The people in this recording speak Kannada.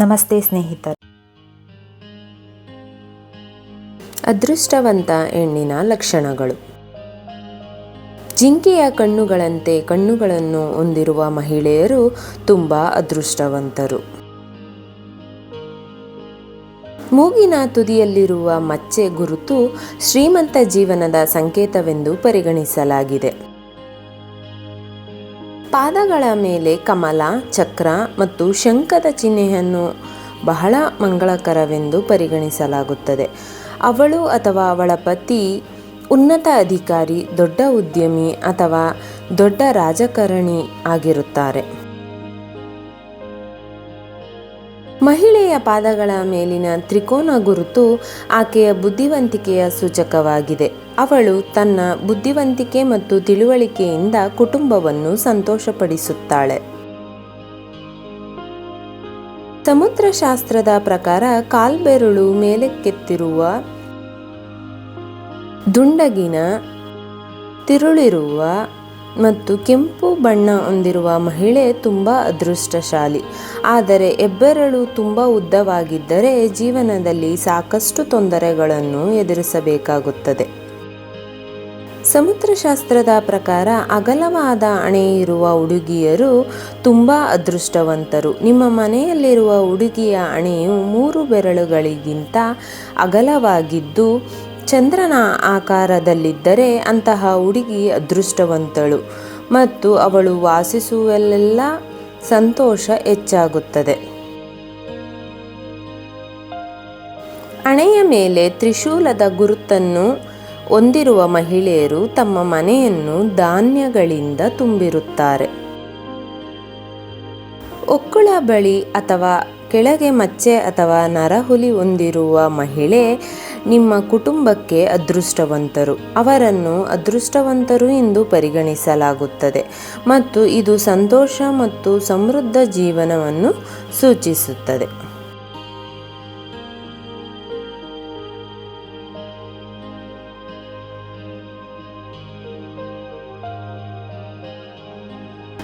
ನಮಸ್ತೆ ಸ್ನೇಹಿತರು. ಅದೃಷ್ಟವಂತ ಹೆಣ್ಣಿನ ಲಕ್ಷಣಗಳು. ಜಿಂಕೆಯ ಕಣ್ಣುಗಳಂತೆ ಕಣ್ಣುಗಳನ್ನು ಹೊಂದಿರುವ ಮಹಿಳೆಯರು ತುಂಬ ಅದೃಷ್ಟವಂತರು. ಮೂಗಿನ ತುದಿಯಲ್ಲಿರುವ ಮಚ್ಚೆ ಗುರುತು ಶ್ರೀಮಂತ ಜೀವನದ ಸಂಕೇತವೆಂದು ಪರಿಗಣಿಸಲಾಗಿದೆ. ಪಾದಗಳ ಮೇಲೆ ಕಮಲ, ಚಕ್ರ ಮತ್ತು ಶಂಖದ ಚಿಹ್ನೆಯನ್ನು ಬಹಳ ಮಂಗಳಕರವೆಂದು ಪರಿಗಣಿಸಲಾಗುತ್ತದೆ. ಅವಳು ಅಥವಾ ಅವಳ ಪತಿ ಉನ್ನತ ಅಧಿಕಾರಿ, ದೊಡ್ಡ ಉದ್ಯಮಿ ಅಥವಾ ದೊಡ್ಡ ರಾಜಕಾರಣಿ ಆಗಿರುತ್ತಾರೆ. ಮಹಿಳೆಯ ಪಾದಗಳ ಮೇಲಿನ ತ್ರಿಕೋನ ಗುರುತು ಆಕೆಯ ಬುದ್ಧಿವಂತಿಕೆಯ ಸೂಚಕವಾಗಿದೆ. ಅವಳು ತನ್ನ ಬುದ್ಧಿವಂತಿಕೆ ಮತ್ತು ತಿಳುವಳಿಕೆಯಿಂದ ಕುಟುಂಬವನ್ನು ಸಂತೋಷಪಡಿಸುತ್ತಾಳೆ. ಸಮುದ್ರಶಾಸ್ತ್ರದ ಪ್ರಕಾರ ಕಾಲ್ಬೆರಳು ಮೇಲಕ್ಕೆತ್ತಿರುವ ದುಂಡಗಿನ ತಿರುಳಿರುವ ಮತ್ತು ಕೆಂಪು ಬಣ್ಣ ಹೊಂದಿರುವ ಮಹಿಳೆ ತುಂಬ ಅದೃಷ್ಟಶಾಲಿ. ಆದರೆ ಹೆಬ್ಬೆರಳು ತುಂಬ ಉದ್ದವಾಗಿದ್ದರೆ ಜೀವನದಲ್ಲಿ ಸಾಕಷ್ಟು ತೊಂದರೆಗಳನ್ನು ಎದುರಿಸಬೇಕಾಗುತ್ತದೆ. ಸಮುದ್ರಶಾಸ್ತ್ರದ ಪ್ರಕಾರ ಅಗಲವಾದ ಅಣೆ ಇರುವ ಹುಡುಗಿಯರು ತುಂಬ ಅದೃಷ್ಟವಂತರು. ನಿಮ್ಮ ಮನೆಯಲ್ಲಿರುವ ಹುಡುಗಿಯ ಅಣೆಯು ಮೂರು ಬೆರಳುಗಳಿಗಿಂತ ಅಗಲವಾಗಿದ್ದು, ಚಂದ್ರನ ಆಕಾರದಲ್ಲಿದ್ದರೆ ಅಂತಹ ಹುಡುಗಿ ಅದೃಷ್ಟವಂತಳು ಮತ್ತು ಅವಳು ವಾಸಿಸುವಲ್ಲೆಲ್ಲ ಸಂತೋಷ ಹೆಚ್ಚಾಗುತ್ತದೆ. ಅಣೆಯ ಮೇಲೆ ತ್ರಿಶೂಲದ ಗುರುತನ್ನು ಹೊಂದಿರುವ ಮಹಿಳೆಯರು ತಮ್ಮ ಮನೆಯನ್ನು ಧಾನ್ಯಗಳಿಂದ ತುಂಬಿರುತ್ತಾರೆ. ಒಕ್ಕುಳ ಬಳಿ ಅಥವಾ ಕೆಳಗೆ ಮಚ್ಚೆ ಅಥವಾ ನರಹುಲಿ ಹೊಂದಿರುವ ಮಹಿಳೆ ನಿಮ್ಮ ಕುಟುಂಬಕ್ಕೆ ಅದೃಷ್ಟವಂತರು. ಅವರನ್ನು ಅದೃಷ್ಟವಂತರು ಎಂದು ಪರಿಗಣಿಸಲಾಗುತ್ತದೆ ಮತ್ತು ಇದು ಸಂತೋಷ ಮತ್ತು ಸಮೃದ್ಧ ಜೀವನವನ್ನು ಸೂಚಿಸುತ್ತದೆ.